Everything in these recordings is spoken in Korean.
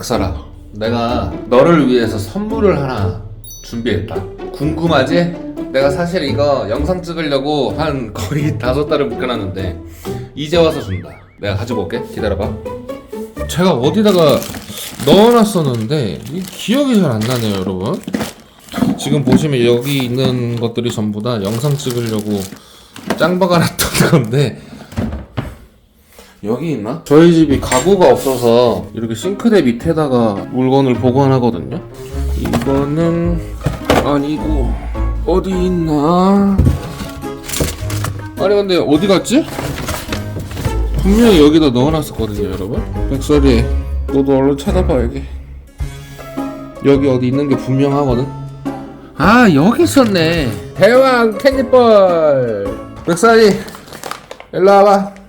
백설아, 내가 너를 위해서 선물을 하나 준비했다. 궁금하지? 내가 사실 이거 영상 찍으려고 한 거의 다섯 달을 묶여놨는데 이제 와서 준다. 내가 가지고 올게. 기다려봐. 제가 어디다가 넣어놨었는데 이 기억이 잘 안 나네요, 여러분. 지금 보시면 여기 있는 것들이 전부 다 영상 찍으려고 짱박아놨던 건데 여기 있나? 저희 집이 가구가 없어서 이렇게 싱크대 밑에다가 물건을 보관하거든요. 이거는 아니고 어디 있나? 아니 근데 어디 갔지? 분명히 여기다 넣어놨었거든요, 여러분. 백설이, 너도 얼른 찾아봐 여기. 여기 어디 있는 게 분명하거든. 아 여기 있었네. 대왕 캔디볼. 백설이, 일로 와봐.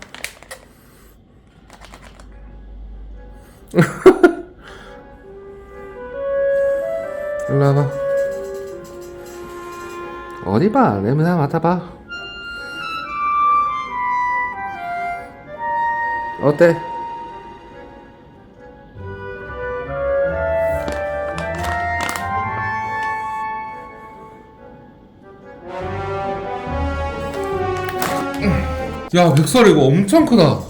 와봐. 어디 봐, 냄새 맡아봐. 어때? 야, 백설 이거 엄청 크다.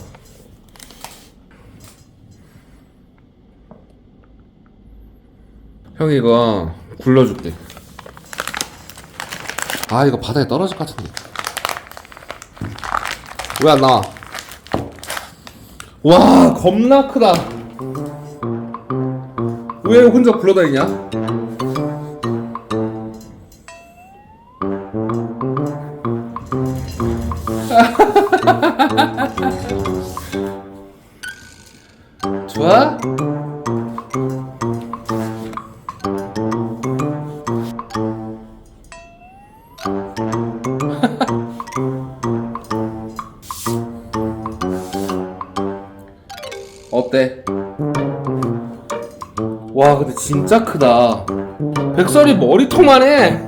형이 이거 굴러줄게. 아 이거 바닥에 떨어질 것 같은데. 왜 안 나와? 와 겁나 크다. 왜 혼자 굴러다니냐? 어때? 와 근데 진짜 크다. 백설이 머리통만 해.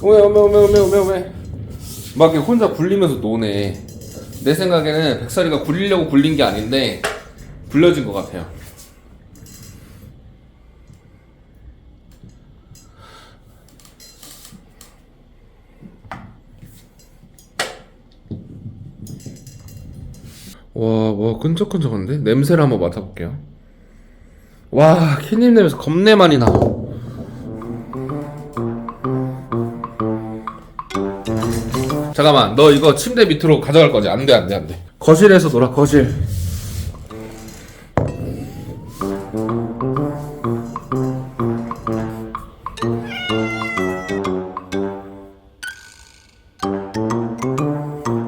오메 오메 오메 오메 오메 오메. 막 혼자 굴리면서 노네. 내 생각에는 백설이가 굴리려고 굴린 게 아닌데 굴려진 것 같아요 와, 뭐 끈적끈적한데? 냄새를 한번 맡아볼게요. 와, 캣님 냄새 겁내 많이 나. 잠깐만, 너 이거 침대 밑으로 가져갈 거지? 안 돼, 안 돼, 안 돼. 거실에서 놀아, 거실.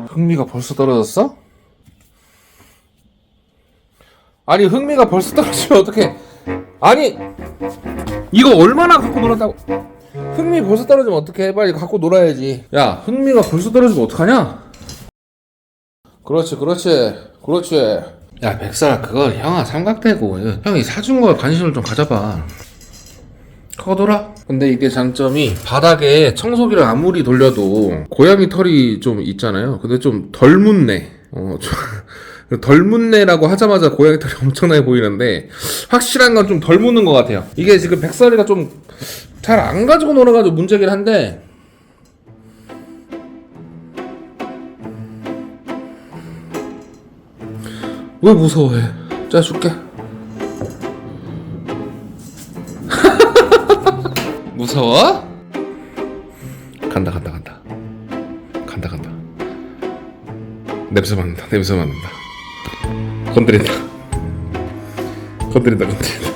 흥미가 벌써 떨어졌어? 아니 흥미가 벌써 떨어지면 어떡해. 아니 이거 얼마나 갖고 놀았다고? 흥미 벌써 떨어지면 어떡해. 빨리 갖고 놀아야지. 야 흥미가 벌써 떨어지면 어떡하냐? 그렇지 그렇지 그렇지. 야 백설아 그거 형아 삼각대고. 형이 사준 거에 관심을 좀 가져봐. 커돌아. 근데 이게 장점이 바닥에 청소기를 아무리 돌려도 고양이 털이 좀 있잖아요. 근데 좀 덜 묻네. 어, 좀 덜 묻네라고 하자마자 고양이 털이 엄청나게 보이는데 확실한 건 좀 덜 묻는 것 같아요. 이게 지금 백설이가 좀 잘 안 가지고 놀아가지고 문제긴 한데 왜 무서워해? 자 줄게. 무서워? 간다 간다 간다 간다 간다 냄새 맡는다 냄새 맡는다 건드린다 건드린다 건드린다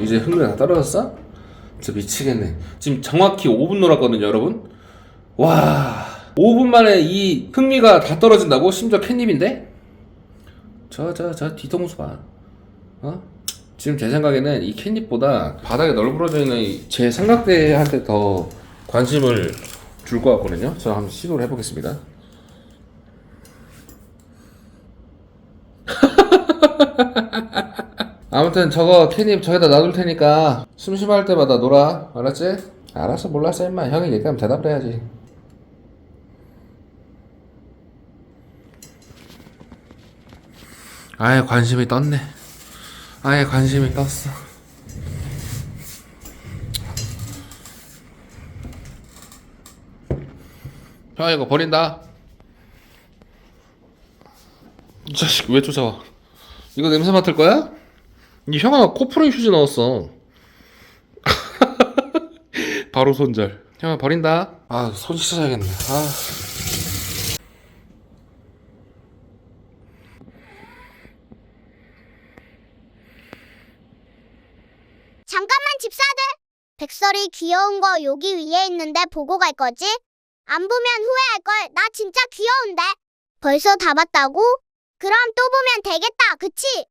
이제 흥미가 다 떨어졌어? 진짜 미치겠네 지금 정확히 5분 놀았거든요 여러분 와 5분 만에 이 흥미가 다 떨어진다고? 심지어 캣닙인데? 저 저 저 뒤통수 봐 어? 지금 제 생각에는 이 캣닙보다 바닥에 널브러져 있는 이제 삼각대한테 더 관심을 줄 것 같거든요. 저 한번 시도를 해보겠습니다. 아무튼 저거 캐님 저기다 놔둘 테니까 심심할 때마다 놀아 알았지? 알아서 몰랐어 임마 형이 얘기하면 대답을 해야지 아예 관심이 떴네 아예 관심이 떴어 형 이거 버린다. 이 자식 왜 쫓아와? 이거 냄새 맡을 거야? 이 형아 코프로 휴지 넣었어. 바로 손절. 형아 버린다. 아 손 씻어야겠네. 아. 잠깐만 집사들! 백설이 귀여운 거 여기 위에 있는데 보고 갈 거지? 안 보면 후회할걸. 나 진짜 귀여운데. 벌써 다 봤다고? 그럼 또 보면 되겠다. 그치?